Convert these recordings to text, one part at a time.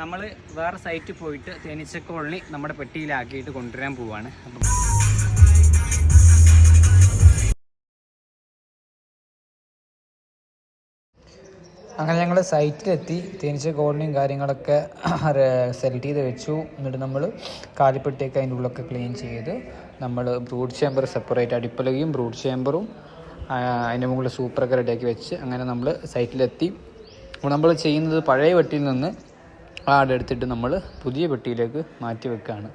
നമ്മൾ വേറെ സൈറ്റിൽ പോയിട്ട് തേനീച്ചക്കോളിനി നമ്മുടെ പെട്ടിയിലാക്കിയിട്ട് കൊണ്ടുവരാൻ പോവാണ്. അപ്പം അങ്ങനെ ഞങ്ങൾ സൈറ്റിലെത്തി തേനീച്ച കോളനിയും കാര്യങ്ങളൊക്കെ സെലക്ട് ചെയ്ത് വെച്ചു. എന്നിട്ട് നമ്മൾ കാലിപ്പെട്ടിയൊക്കെ അതിന്റെ ഉള്ളൊക്കെ ക്ലീൻ ചെയ്ത് നമ്മൾ ബ്രൂഡ് ചേമ്പർ സെപ്പറേറ്റ് അടിപ്പലകയും ബ്രൂഡ് ചേമ്പറും അതിന്റെ മുകളിൽ സൂപ്പറൊക്കെ റെഡിയാക്കി വെച്ച് അങ്ങനെ നമ്മൾ സൈറ്റിലെത്തി നമ്മൾ ചെയ്യുന്നത് പഴയ വെട്ടിയിൽ നിന്ന് ആട് എടുത്തിട്ട് നമ്മൾ പുതിയ പെട്ടിയിലേക്ക് മാറ്റി വെക്കുകയാണ്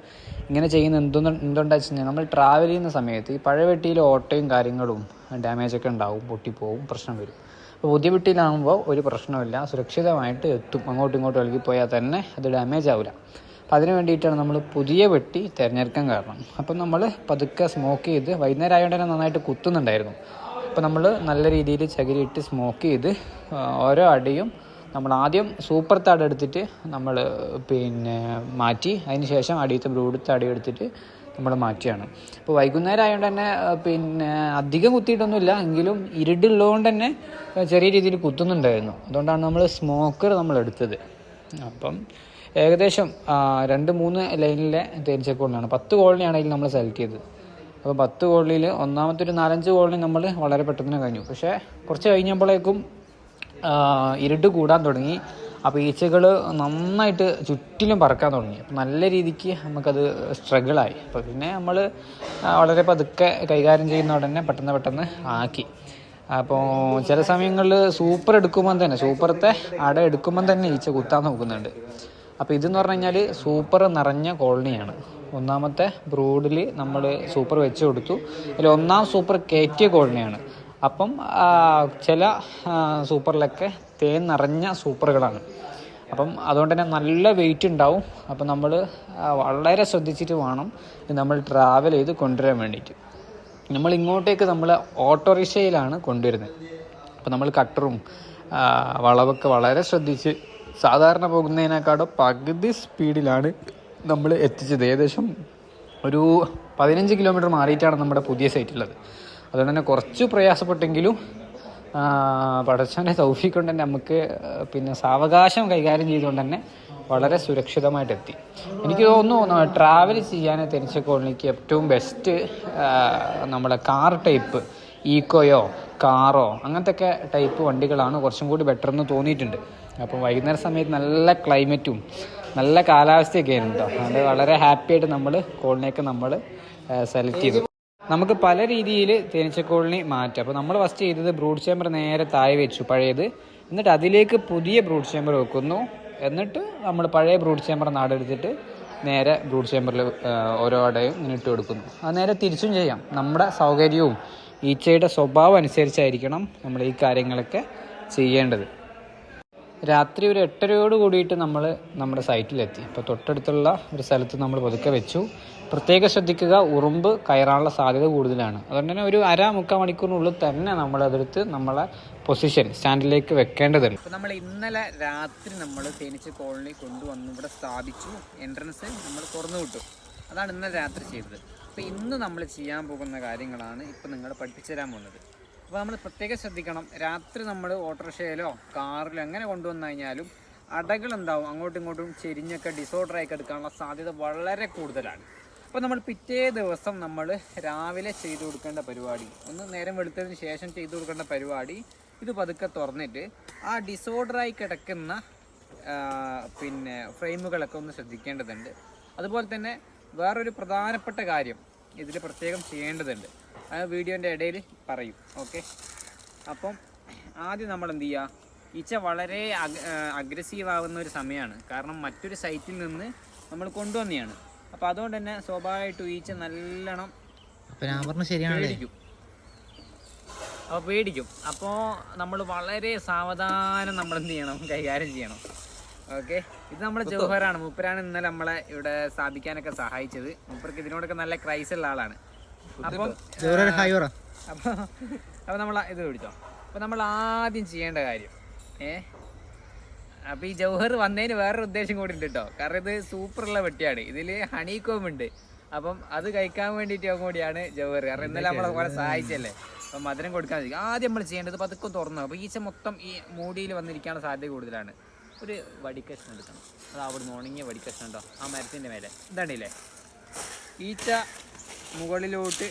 ഇങ്ങനെ ചെയ്യുന്ന എന്തുകൊണ്ട് എന്തുകൊണ്ടാ വെച്ച് കഴിഞ്ഞാൽ നമ്മൾ ട്രാവൽ ചെയ്യുന്ന സമയത്ത് ഈ പഴയ പെട്ടിയിൽ ഓട്ടയും കാര്യങ്ങളും ഡാമേജൊക്കെ ഉണ്ടാവും പൊട്ടിപ്പോവും പ്രശ്നം വരും. അപ്പോൾ പുതിയ പെട്ടിയിലാകുമ്പോൾ ഒരു പ്രശ്നമില്ല സുരക്ഷിതമായിട്ട് എത്തും. അങ്ങോട്ടും ഇങ്ങോട്ടും ഇളകി പോയാൽ തന്നെ അത് ഡാമേജ് ആവില്ല അപ്പോൾ അതിന് വേണ്ടിയിട്ടാണ് നമ്മൾ പുതിയ വെട്ടി തിരഞ്ഞെടുക്കാൻ കാരണം. അപ്പം നമ്മൾ പതുക്കെ സ്മോക്ക് ചെയ്ത് വൈകുന്നേരം ആയതുകൊണ്ട് തന്നെ നന്നായിട്ട് കുത്തുന്നുണ്ടായിരുന്നു. അപ്പോൾ നമ്മൾ നല്ല രീതിയിൽ ചകിരിയിട്ട് സ്മോക്ക് ചെയ്ത് ഓരോ അടിയും നമ്മൾ ആദ്യം സൂപ്പർ താട് എടുത്തിട്ട് നമ്മൾ പിന്നെ മാറ്റി അതിന് ശേഷം അടിയത്തെ ബ്രൂഡ് താടി എടുത്തിട്ട് നമ്മൾ മാറ്റിയാണ്. അപ്പോൾ വൈകുന്നേരം ആയതുകൊണ്ട് തന്നെ പിന്നെ അധികം കുത്തിയിട്ടൊന്നുമില്ല. എങ്കിലും ഇരുടുള്ളതുകൊണ്ട് തന്നെ ചെറിയ രീതിയിൽ കുത്തുന്നുണ്ടായിരുന്നു. അതുകൊണ്ടാണ് നമ്മൾ സ്മോക്കർ നമ്മൾ എടുത്തത്. അപ്പം ഏകദേശം രണ്ട് മൂന്ന് ലൈനിലെ പത്ത് കോളനിയാണ് അതിൽ നമ്മൾ സെലക്ട് ചെയ്തത്. അപ്പോൾ പത്ത് കോളനിയിൽ ഒന്നാമത്തെ ഒരു നാലഞ്ച് കോളനി നമ്മൾ വളരെ പെട്ടെന്ന് കഴിഞ്ഞു. പക്ഷേ കുറച്ച് കഴിഞ്ഞപ്പോഴേക്കും ഇരുട്ട് കൂടാൻ തുടങ്ങി. അപ്പോൾ ഈച്ചകൾ നന്നായിട്ട് ചുറ്റിലും പറക്കാൻ തുടങ്ങി. അപ്പോൾ നല്ല രീതിക്ക് നമുക്കത് സ്ട്രഗിളായി. അപ്പോൾ പിന്നെ നമ്മൾ വളരെ പതുക്കെ കൈകാര്യം ചെയ്യുന്ന ഉടനെ പെട്ടെന്ന് പെട്ടെന്ന് ആക്കി. അപ്പോൾ ചില സമയങ്ങളിൽ സൂപ്പർ എടുക്കുമ്പോൾ തന്നെ സൂപ്പറത്തെ അട എടുക്കുമ്പോൾ തന്നെ ഈച്ച കുത്താൻ നോക്കുന്നുണ്ട്. അപ്പോൾ ഇതെന്ന് പറഞ്ഞു കഴിഞ്ഞാൽ സൂപ്പർ നിറഞ്ഞ കോളനിയാണ്. ഒന്നാമത്തെ ബ്രൂഡിൽ നമ്മൾ സൂപ്പർ വെച്ച് കൊടുത്തു. അതിൽ ഒന്നാം സൂപ്പർ കയറ്റിയ കോളനിയാണ്. അപ്പം ചില സൂപ്പറിലൊക്കെ തേൻ നിറഞ്ഞ സൂപ്പറുകളാണ്. അപ്പം അതുകൊണ്ട് തന്നെ നല്ല വെയിറ്റ് ഉണ്ടാവും. അപ്പം നമ്മൾ വളരെ ശ്രദ്ധിച്ചിട്ട് വേണം നമ്മൾ ട്രാവൽ ചെയ്ത് കൊണ്ടുവരാൻ വേണ്ടിയിട്ട്. നമ്മൾ ഇങ്ങോട്ടേക്ക് നമ്മൾ ഓട്ടോറിക്ഷയിലാണ് കൊണ്ടുവരുന്നത്. അപ്പോൾ നമ്മൾ കട്ടറും വളവൊക്കെ വളരെ ശ്രദ്ധിച്ച് സാധാരണ പോകുന്നതിനേക്കാളും പകുതി സ്പീഡിലാണ് നമ്മൾ എത്തിച്ചത്. ഏകദേശം ഒരു പതിനഞ്ച് കിലോമീറ്റർ മാറിയിട്ടാണ് നമ്മുടെ പുതിയ സൈറ്റുള്ളത് അതുകൊണ്ട് തന്നെ കുറച്ച് പ്രയാസപ്പെട്ടെങ്കിലും പടച്ചവന്റെ തൗഫീഖ് കൊണ്ട് തന്നെ നമുക്ക് പിന്നെ സാവകാശം കൈകാര്യം ചെയ്തുകൊണ്ട് തന്നെ വളരെ സുരക്ഷിതമായിട്ട് എത്തി എനിക്ക് തോന്നുന്നു ട്രാവൽ ചെയ്യാൻ തെനിച്ച കോളനിക്ക് ഏറ്റവും ബെസ്റ്റ് നമ്മുടെ കാർ ടൈപ്പ് ഈക്കോയോ കാറോ അങ്ങനത്തെ ഒക്കെ ടൈപ്പ് വണ്ടികളാണ് കുറച്ചും കൂടി ബെറ്റർ എന്ന് തോന്നിയിട്ടുണ്ട്. അപ്പം വൈകുന്നേര സമയത്ത് നല്ല ക്ലൈമറ്റും നല്ല കാലാവസ്ഥയൊക്കെ ആയിരുന്നു കേട്ടോ അതുകൊണ്ട് വളരെ ഹാപ്പിയായിട്ട് നമ്മൾ കോളിനെയൊക്കെ നമ്മൾ സെലക്ട് ചെയ്തു. നമുക്ക് പല രീതിയിൽ തേനീച്ചക്കോളിനി മാറ്റാം. അപ്പോൾ നമ്മൾ ഫസ്റ്റ് ചെയ്തത് ബ്രൂഡ് ചേമ്പർ നേരെ താഴെ വെച്ചു പഴയത്. എന്നിട്ട് അതിലേക്ക് പുതിയ ബ്രൂഡ് ചേമ്പർ വെക്കുന്നു. എന്നിട്ട് നമ്മൾ പഴയ ബ്രൂഡ് ചേമ്പർ നാടെടുത്തിട്ട് നേരെ ബ്രൂഡ് ചേമ്പറിൽ ഓരോ അടയും ഇങ്ങനെ കൊടുക്കുന്നു. അത് നേരെ തിരിച്ചും ചെയ്യാം. നമ്മുടെ സൗകര്യവും ഈച്ചയുടെ സ്വഭാവം അനുസരിച്ചായിരിക്കണം നമ്മൾ ഈ കാര്യങ്ങളൊക്കെ ചെയ്യേണ്ടത്. രാത്രി ഒരു എട്ടരയോട് കൂടിയിട്ട് നമ്മൾ നമ്മുടെ സൈറ്റിലെത്തി. അപ്പോൾ തൊട്ടടുത്തുള്ള ഒരു സ്ഥലത്ത് നമ്മൾ പതുക്കെ വെച്ചു. പ്രത്യേകം ശ്രദ്ധിക്കുക ഉറുമ്പ് കയറാനുള്ള സാധ്യത കൂടുതലാണ്. അതുകൊണ്ട് തന്നെ ഒരു അര മുക്കാൽ മണിക്കൂറിനുള്ളിൽ തന്നെ നമ്മൾ അതെടുത്ത് നമ്മളെ പൊസിഷൻ സ്റ്റാൻഡിലേക്ക് വെക്കേണ്ടതുണ്ട്. അപ്പോൾ നമ്മൾ ഇന്നലെ രാത്രി നമ്മൾ തേനീച്ച കോളനി കൊണ്ടുവന്ന് ഇവിടെ സ്ഥാപിച്ചു. എൻട്രൻസ് നമ്മൾ തുറന്നു വിട്ടു. അതാണ് ഇന്നലെ രാത്രി ചെയ്തത്. അപ്പോൾ ഇന്ന് നമ്മൾ ചെയ്യാൻ പോകുന്ന കാര്യങ്ങളാണ് ഇപ്പോൾ നിങ്ങൾ പഠിപ്പിച്ചു തരാൻ പോകുന്നത്. അപ്പോൾ നമ്മൾ പ്രത്യേകം ശ്രദ്ധിക്കണം. രാത്രി നമ്മൾ ഓട്ടോറിക്ഷയിലോ കാറിലോ എങ്ങനെ കൊണ്ടുവന്നു കഴിഞ്ഞാലും അടകൾ ഉണ്ടാവും അങ്ങോട്ടും ഇങ്ങോട്ടും ചെരിഞ്ഞൊക്കെ ഡിസോർഡർ ആയി എടുക്കാനുള്ള സാധ്യത വളരെ കൂടുതലാണ്. അപ്പോൾ നമ്മൾ പിറ്റേ ദിവസം നമ്മൾ രാവിലെ ചെയ്തു കൊടുക്കേണ്ട പരിപാടി ഒന്ന് നേരം വെളുത്തതിന് ശേഷം ചെയ്തു കൊടുക്കേണ്ട പരിപാടി ഇത് പതുക്കെ തുറന്നിട്ട് ആ ഡിസോർഡറായി കിടക്കുന്ന പിന്നെ ഫ്രെയിമുകളൊക്കെ ഒന്ന് ശ്രദ്ധിക്കേണ്ടതുണ്ട്. അതുപോലെ തന്നെ വേറൊരു പ്രധാനപ്പെട്ട കാര്യം ഇതിൽ പ്രത്യേകം ചെയ്യേണ്ടതുണ്ട്. ആ വീഡിയോന്റെ ഇടയിൽ പറയും ഓക്കെ അപ്പം ആദ്യം നമ്മൾ എന്ത് ചെയ്യുക ഈച്ച വളരെ അഗ്രസീവ് ആവുന്ന ഒരു സമയമാണ് കാരണം മറ്റൊരു സൈറ്റിൽ നിന്ന് നമ്മൾ കൊണ്ടുവന്നെയാണ്. അപ്പോൾ അതുകൊണ്ട് തന്നെ സ്വാഭാവികമായിട്ടും ഈച്ച നല്ലോണം പേടിക്കും. അപ്പോൾ പേടിക്കും. അപ്പോൾ നമ്മൾ വളരെ സാവധാനം നമ്മൾ എന്ത് ചെയ്യണം? കൈകാര്യം ചെയ്യണം. ഓക്കെ ഇത് നമ്മുടെ ജൗഹറാണ്. മൂപ്പരാണ് ഇന്നലെ നമ്മളെ ഇവിടെ സ്ഥാപിക്കാനൊക്കെ സഹായിച്ചത്. മൂപ്പർക്ക് ഇതിനോടൊക്കെ നല്ല ക്രൈസ് ഉള്ള ആളാണ്. അപ്പം ഹൈവറ അപ്പോൾ അപ്പോൾ നമ്മൾ ഇത് പിടിച്ചോ അപ്പം നമ്മൾ ആദ്യം ചെയ്യേണ്ട കാര്യം ഏ? അപ്പോൾ ഈ ജൗഹർ വന്നതിന് വേറൊരു ഉദ്ദേശം കൂടി ഉണ്ട് കേട്ടോ. കാരണം ഇത് സൂപ്പറുള്ള വെട്ടിയാണ്. ഇതിൽ ഹണി കോം ഉണ്ട്. അപ്പം അത് കഴിക്കാൻ വേണ്ടിയിട്ട് കൂടിയാണ് ജൗഹർ. കാരണം ഇന്നലെ നമ്മളെ പോലെ സഹായിച്ചല്ലേ. അപ്പം മധുരം കൊടുക്കാൻ സാധിക്കും ആദ്യം നമ്മൾ ചെയ്യേണ്ടത് പതുക്കെ തുറന്നു. അപ്പം ഈച്ച മൊത്തം ഈ മൂടിയിൽ വന്നിരിക്കാനുള്ള സാധ്യത കൂടുതലാണ്. ഒരു വടിക്കഷ്ണം എടുക്കണം. അത് അവിടെ നിന്ന് ഉണങ്ങിയ വടിക്കഷ്ണം ഉണ്ടോ? ആ മരത്തിന്റെ മേലെ. ഇതാണില്ലേ? ഈച്ച മുകളിലോട്ട്.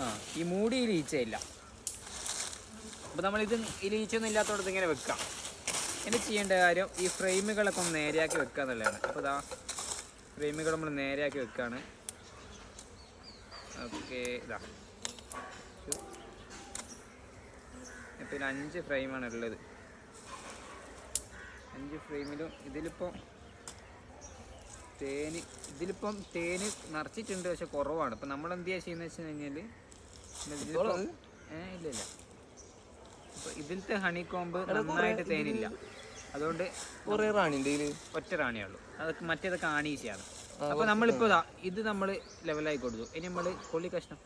ആ ഈ മൂടിയിൽ ഈച്ചയില്ല അപ്പോൾ നമ്മളിത് ഈച്ചയൊന്നും ഇല്ലാത്തടത്ത് ഇങ്ങനെ വെക്കാം. ഇനി ചെയ്യേണ്ട കാര്യം ഈ ഫ്രെയിമുകളൊക്കെ ഒന്ന് നേരെയാക്കി വെക്കുക എന്നുള്ളതാണ്. അപ്പോൾ ഇതാ ഫ്രെയിമുകൾ നമ്മൾ നേരെയാക്കി വെക്കുകയാണ് ഓക്കെ ഇതാ ഇതിൽ അഞ്ച് ഫ്രെയിമാണ് ഉള്ളത്. അഞ്ച് ഫ്രെയിമിലും ഇതിലിപ്പം തേന് ഇതിലിപ്പം തേന് നിറച്ചിട്ടുണ്ട് പക്ഷെ കുറവാണ്. ഇപ്പം നമ്മൾ എന്ത് ചെയ്യുക ചെയ്യുന്നത് വെച്ച് കഴിഞ്ഞാൽ ഇല്ല ഇല്ല. ഇപ്പം ഇതിലത്തെ ഹണി കോമ്പ് നന്നായിട്ട് തേനില്ല. അതുകൊണ്ട് കുറേ റാണി ഒറ്റ ഒറ്റ റാണിയുള്ളൂ അതൊക്കെ മറ്റേതൊക്കെ ആണീശയാണ് അപ്പോൾ നമ്മളിപ്പോൾ ഇതാ ഇത് നമ്മൾ ലെവലായി കൊടുത്തു. ഇനി നമ്മൾ കൊള്ളി കഷ്ണം.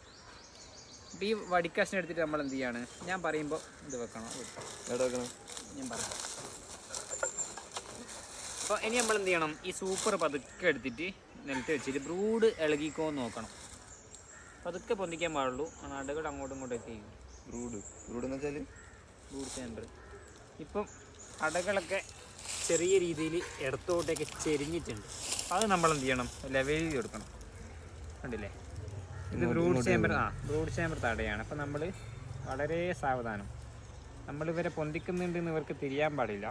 ഈ വടിക്കഷ്ണം എടുത്തിട്ട് നമ്മൾ എന്ത് ചെയ്യാണ്? ഞാൻ പറയുമ്പോൾ ഇത് വെക്കണം? വെക്കാം. വെക്കണം? ഞാൻ പറയാം. അപ്പോൾ ഇനി നമ്മൾ എന്ത് ചെയ്യണം? ഈ സൂപ്പർ പതുക്കെ എടുത്തിട്ട് നിലത്ത് വെച്ചിട്ട് ബ്രൂഡ് ഇളകിക്കോന്ന് നോക്കണം. പതുക്കെ പൊന്തിക്കാൻ പാടുള്ളൂ. അടകൾ അങ്ങോട്ടും ഇങ്ങോട്ടും എത്തിക്കും ബ്രൂഡ് ബ്രൂഡ് എന്ന് വെച്ചാൽ ബ്രൂഡ് സെന്റർ ഇപ്പം അടകളൊക്കെ ചെറിയ രീതിയിൽ ഇടത്തോട്ടേക്ക് ചെരിഞ്ഞിട്ടുണ്ട്. അത് നമ്മൾ എന്ത് ചെയ്യണം? ലെവൽ ചെയ്ത് കൊടുക്കണം. കണ്ടില്ലേ? ഇത് ബ്രൂഡ് ചേമ്പർ ആ ബ്രൂഡ് ചേമ്പർ തടയാണ്. അപ്പം നമ്മൾ വളരെ സാവധാനം. നമ്മളിവരെ പൊന്തിക്കുന്നുണ്ട് പൊന്തിക്കുന്നുണ്ടെന്ന് ഇവർക്ക് തിരിയാൻ പാടില്ല.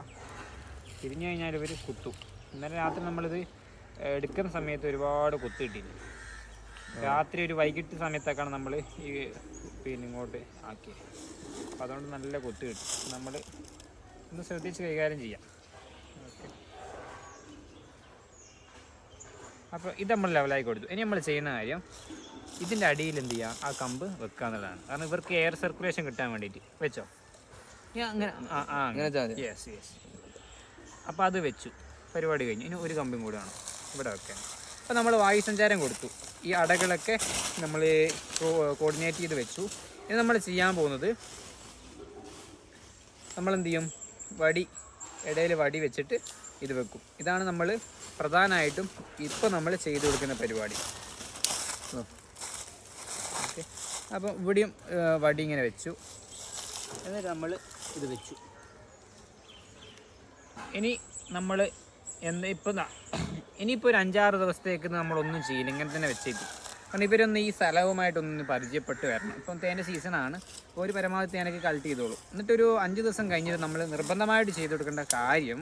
തിരിഞ്ഞു കഴിഞ്ഞാൽ ഇവർ കുത്തും. ഇന്നലെ രാത്രി നമ്മളിത് എടുക്കുന്ന സമയത്ത് ഒരുപാട് കുത്ത് കിട്ടിയില്ല രാത്രി ഒരു വൈകിട്ട് സമയത്തൊക്കെയാണ് നമ്മൾ ഈ പിന്നെ ഇങ്ങോട്ട് ആക്കിയത് അപ്പോൾ അതുകൊണ്ട് നല്ല കുത്ത് കിട്ടും. നമ്മൾ ഒന്ന് ശ്രദ്ധിച്ച് കൈകാര്യം ചെയ്യാം. ഓക്കെ. അപ്പോൾ ഇത് നമ്മൾ ലെവലായി കൊടുത്തു. ഇനി നമ്മൾ ചെയ്യുന്ന കാര്യം ഇതിന്റെ അടിയിൽ എന്ത് ചെയ്യാം? ആ കമ്പ് വെക്കുക എന്നുള്ളതാണ്. കാരണം ഇവർക്ക് എയർ സർക്കുലേഷൻ കിട്ടാൻ വേണ്ടിയിട്ട്. വെച്ചോ? അങ്ങനെ ആ ആ അങ്ങനെ. വെച്ചാൽ മതി യെസ് യെസ് അപ്പോൾ അത് വെച്ചു. പരിപാടി കഴിഞ്ഞു. ഇനി ഒരു കമ്പിയും കൂടെ വേണം. ഇവിടെ വെക്കാൻ. അപ്പോൾ നമ്മൾ വായുസഞ്ചാരം കൊടുത്തു. ഈ അടകളൊക്കെ നമ്മൾ കോർഡിനേറ്റ് ചെയ്ത് വെച്ചു. ഇനി നമ്മൾ ചെയ്യാൻ പോകുന്നത് നമ്മൾ എന്ത് ചെയ്യും വടി ഇടയിൽ വടി വെച്ചിട്ട് ഇത് വെക്കും. ഇതാണ് നമ്മൾ പ്രധാനമായിട്ടും ഇപ്പോൾ നമ്മൾ ചെയ്തു കൊടുക്കുന്ന പരിപാടി. ഓക്കെ. അപ്പോൾ ഇവിടെയും വടി ഇങ്ങനെ വെച്ചു. എന്നിട്ട് നമ്മൾ ഇത് വെച്ചു. ഇനി നമ്മൾ എന്താ ഇപ്പം ഇനിയിപ്പോൾ ഒരു അഞ്ചാറ് ദിവസത്തേക്ക് നമ്മളൊന്നും ചെയ്യില്ല. ഇങ്ങനെ തന്നെ വെച്ചേക്കും. കാരണം ഇവരൊന്ന് ഈ സ്ഥലവുമായിട്ടൊന്ന് പരിചയപ്പെട്ട് വരണം. ഇപ്പം തേന്റെ സീസണാണ് ഒരു പരമാവധി തേനൊക്കെ കളക്ട് ചെയ്തോളൂ. എന്നിട്ടൊരു അഞ്ച് ദിവസം കഴിഞ്ഞിട്ട് നമ്മൾ നിർബന്ധമായിട്ട് ചെയ്തു കൊടുക്കേണ്ട കാര്യം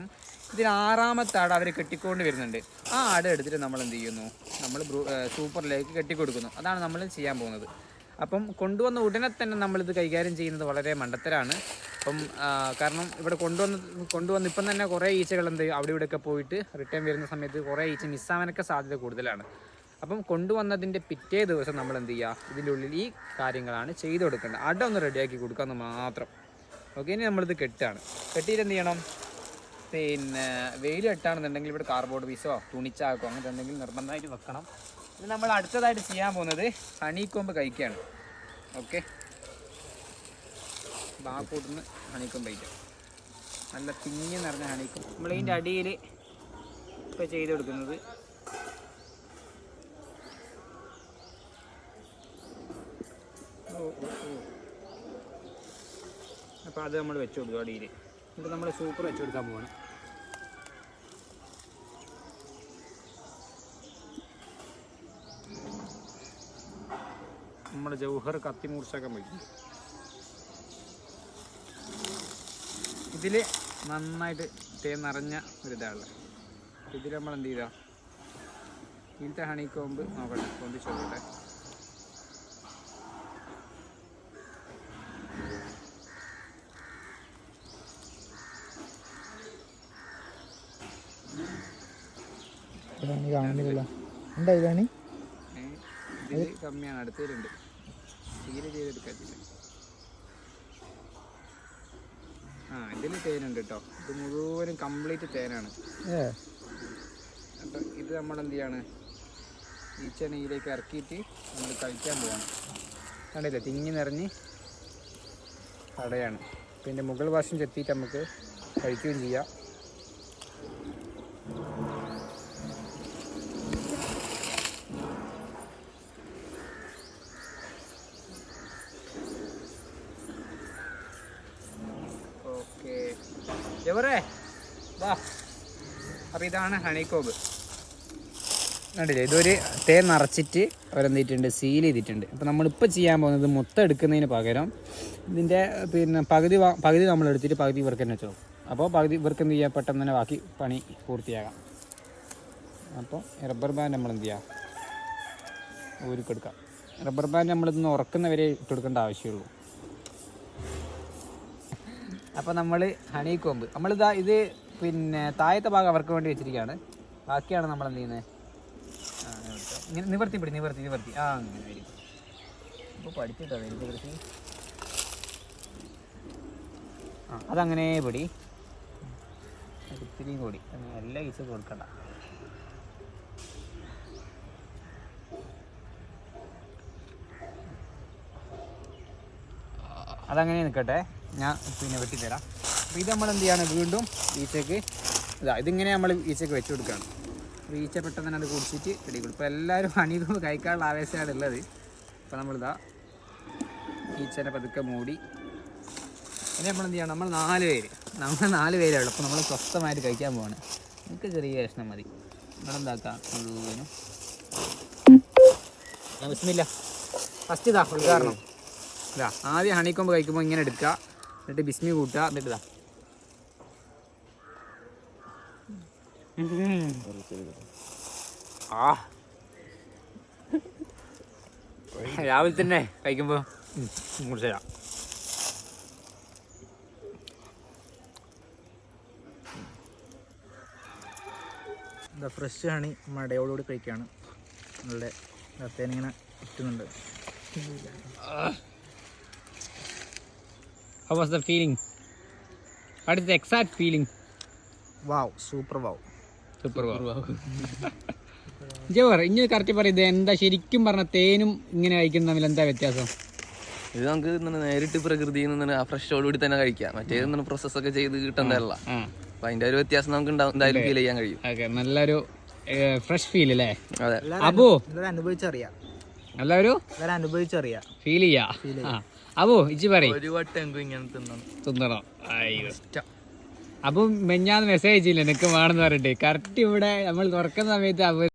ഇതിൽ ആറാമത്തെ ആട് അവർ കെട്ടിക്കൊണ്ട് വരുന്നുണ്ട്. ആ ആട് എടുത്തിട്ട് നമ്മൾ എന്ത് ചെയ്യുന്നു നമ്മൾ സൂപ്പറിലേക്ക് കെട്ടിക്കൊടുക്കുന്നു. അതാണ് നമ്മൾ ചെയ്യാൻ പോകുന്നത്. അപ്പം കൊണ്ടുവന്ന ഉടനെ തന്നെ നമ്മളിത് കൈകാര്യം ചെയ്യുന്നത് വളരെ മണ്ടത്തരാണ്. അപ്പം കാരണം ഇവിടെ കൊണ്ടുവന്ന് കൊണ്ടുവന്ന് ഇപ്പം തന്നെ കുറേ ഈച്ചകൾ എന്ത് അവിടെ ഇവിടെയൊക്കെ പോയിട്ട് റിട്ടേൺ വരുന്ന സമയത്ത് കുറേ ഈച്ച മിസ്സാവാനൊക്കെ സാധ്യത കൂടുതലാണ്. അപ്പം കൊണ്ടുവന്നതിന്റെ പിറ്റേ ദിവസം നമ്മൾ എന്ത് ചെയ്യുക? ഇതിന്റെ ഉള്ളിൽ ഈ കാര്യങ്ങളാണ് ചെയ്തു കൊടുക്കേണ്ടത്. അട ഒന്ന് റെഡിയാക്കി കൊടുക്കാമെന്ന് മാത്രം. ഓക്കെ ഇനി നമ്മളിത് കെട്ടാണ് കെട്ടിയിട്ട് എന്ത് ചെയ്യണം? പിന്നെ വെയിൽ കെട്ടാണെന്നുണ്ടെങ്കിൽ ഇവിടെ കാർബോർഡ് പീസോ തുണിച്ചാക്കോ അങ്ങനത്തെ എന്തെങ്കിലും നിർബന്ധമായിട്ട് വെക്കണം. ഇത് നമ്മൾ അടുത്തതായിട്ട് ചെയ്യാൻ പോകുന്നത് ഹണി കൊമ്പ് കഴിക്കുകയാണ്. ഓക്കെ ബാക്കൂട്ടിന്ന് ഹണിക്കും പറ്റും. നല്ല തിങ്ങി നിറഞ്ഞ ഹണിക്കും. നമ്മൾ ഇതിന്റെ അടിയിൽ ഇപ്പോൾ ചെയ്ത് കൊടുക്കുന്നത്. അപ്പോൾ അത് നമ്മൾ വെച്ച് കൊടുക്കും അടിയിൽ എന്നിട്ട് നമ്മൾ സൂപ്പർ വെച്ച് കൊടുക്കാൻ പോവാണ്. നമ്മുടെ ജൗഹർ കത്തി മൂർച്ചയൊക്കെ വയ്ക്കും ഇതിൽ നന്നായിട്ട് തേൻ നിറഞ്ഞ ഒരു ഇതാണ് ഇതിൽ നമ്മൾ എന്ത് ചെയ്താ? ഇതിലത്തെ ഹണി നോക്കട്ടെ പൊന്തിച്ച് നോക്കട്ടെ കാണുന്നില്ല റാണി ഏ, ഇതിൽ കമ്മിയാണ് അടുത്തതിലുണ്ട് തീരെ ചെയ്തെടുക്കത്തില്ല ആ ഇതിൽ തേനുണ്ട് കേട്ടോ ഇത് മുഴുവനും കംപ്ലീറ്റ് തേനാണ്. അപ്പം ഇത് നമ്മൾ എന്ത് ചെയ്യാണ് ഈ ചെനയിലേക്ക് ഇറക്കിയിട്ട് നമ്മൾ കഴിക്കാൻ പോവാണ്. കണ്ടില്ലേ? തിങ്ങി നിറഞ്ഞ് കടയാണ്. പിന്നെ മുകൾ വശം ചെത്തിയിട്ട് നമുക്ക് കഴിക്കുകയും ചെയ്യാം. ഓക്കെ വാ അപ്പോൾ ഇതാണ് ഹണിക്കോബ്. കണ്ടില്ലേ? ഇതൊരു തേൻ നിറച്ചിട്ട് അവരെന്തിട്ടുണ്ട് സീൽ ചെയ്തിട്ടുണ്ട്. അപ്പോൾ നമ്മളിപ്പോൾ ചെയ്യാൻ പോകുന്നത് മൊത്തം എടുക്കുന്നതിന് പകരം ഇതിന്റെ പിന്നെ പകുതി പകുതി നമ്മൾ എടുത്തിട്ട് പകുതി ഇവർക്ക് തന്നെ വെച്ചോ അപ്പോൾ പകുതി ഇവർക്ക് എന്ത് ചെയ്യാം? പെട്ടെന്ന് തന്നെ ബാക്കി പണി പൂർത്തിയാകാം. അപ്പോൾ റബ്ബർ ബാൻഡ് നമ്മൾ എന്ത് ചെയ്യാം? ഊരിക്കെടുക്കാം. റബ്ബർ ബാൻഡ് നമ്മളിതൊന്ന് ഉറക്കുന്നവരെ ഇട്ടെടുക്കേണ്ട ആവശ്യമുള്ളൂ. അപ്പോൾ നമ്മൾ ഹണി കോമ്പ്. നമ്മളിതാ ഇത് പിന്നെ താഴത്തെ ഭാഗം അവർക്ക് വേണ്ടി വെച്ചിരിക്കുകയാണ്. ബാക്കിയാണ് നമ്മൾ എന്ത് ചെയ്യുന്നത്? ഇങ്ങനെ നിവർത്തി പിടി നിവർത്തി നിവർത്തി. ആ അങ്ങനെ വരും. ഇപ്പോൾ പഠിച്ചിട്ടോ കൃഷി ആ അതങ്ങനെ പിടി. ഇത്തിരിയും കൂടി. എല്ലാ ഈസ് കൊടുക്കണ്ട. അതങ്ങനെ നിൽക്കട്ടെ ഞാൻ പിന്നെ വെട്ടിത്തരാം. അപ്പോൾ ഇത് നമ്മൾ എന്ത് ചെയ്യാണ്? വീണ്ടും ഈച്ചക്ക് ഇതാ ഇതിങ്ങനെ നമ്മൾ ഈച്ചക്ക് വെച്ച് കൊടുക്കുകയാണ്. അപ്പോൾ ഈച്ച പെട്ടെന്ന് തന്നെ അത് കുടിച്ചിട്ട് പിടിക്കും ഇപ്പോൾ എല്ലാവരും അണിതും കഴിക്കാനുള്ള ആവേശമാണ് ഉള്ളത്. അപ്പോൾ നമ്മളിതാ ഈച്ചനെ പതുക്കെ മൂടി. ഇനി നമ്മൾ എന്ത് ചെയ്യണം? നമ്മൾ നാല് പേര്. നമ്മൾ നാല് പേരേ ഉള്ളൂ. അപ്പോൾ നമ്മൾ സ്വസ്ഥമായിട്ട് കഴിക്കാൻ പോവാണ്. നമുക്ക് ചെറിയ കഷ്ണം മതി. നമ്മളെന്താക്കാം മുഴുവനും. വിസ്മില്ല ഫസ്റ്റ് ഇതാ ഉദ്ഘാടനം. ഇതാ ആദ്യം ഹണിക്കൊമ്പ് കഴിക്കുമ്പോൾ ഇങ്ങനെ എടുക്കുക. എന്നിട്ട് ബിസ്മി കൂട്ടുക. എന്നിട്ട് ഇതാ. ആ. രാവിലെ തന്നെ കഴിക്കുമ്പോൾ മുറിച്ചു തരാം. എന്താ ഫ്രഷ് ഹണി മടയോടുകൂടി കഴിക്കുകയാണ്. നമ്മളുടെ തേനിങ്ങനെ ഇട്ടുന്നുണ്ട് How was the feeling? What is the exact feeling? Wow, super wow. Super wow. ജവർ ഇനി കറക്റ്റ് പറയുന്നത് എന്താ ശരിക്കും പറഞ്ഞ തേനും ഇങ്ങനെ കഴിക്കുന്ന തമ്മിൽ എന്താ വ്യത്യാസം? ഇത് നമുക്ക് ഇങ്ങനെ നേരിട്ട് പ്രകൃതിയിൽ നിന്ന് ആ ഫ്രഷോടുകൂടി തന്നെ കഴിക്കാം. മറ്റേത് പ്രോസസ് ഒക്കെ ചെയ്ത് കിട്ടുന്നതല്ല. അപ്പൊ അതിന്റെ ഒരു വ്യത്യാസം നമുക്ക് എന്തായാലും ഫീൽ ചെയ്യാൻ കഴിയും. ഓക്കെ നല്ലൊരു ഫ്രഷ് ഫീൽ അല്ലേ? അതെ. അപ്പോ അനുഭവിച്ചറിയാം. നല്ലൊരു? അനുഭവിച്ചറിയാം. ഫീൽ ചെയ്യാ. അബു ഇച്ചി പറയും. ഒരു വട്ടം എനിക്ക് ഇങ്ങനെ തിന്നണം. തിന്നണോ. അയ്യോ. അപ്പം മെഞ്ഞാന്ന് മെസ്സേജ് ഇല്ല എനിക്ക് വേണമെന്ന് പറഞ്ഞിട്ട്. കറക്റ്റ് ഇവിടെ നമ്മൾ തുറക്കുന്ന സമയത്ത്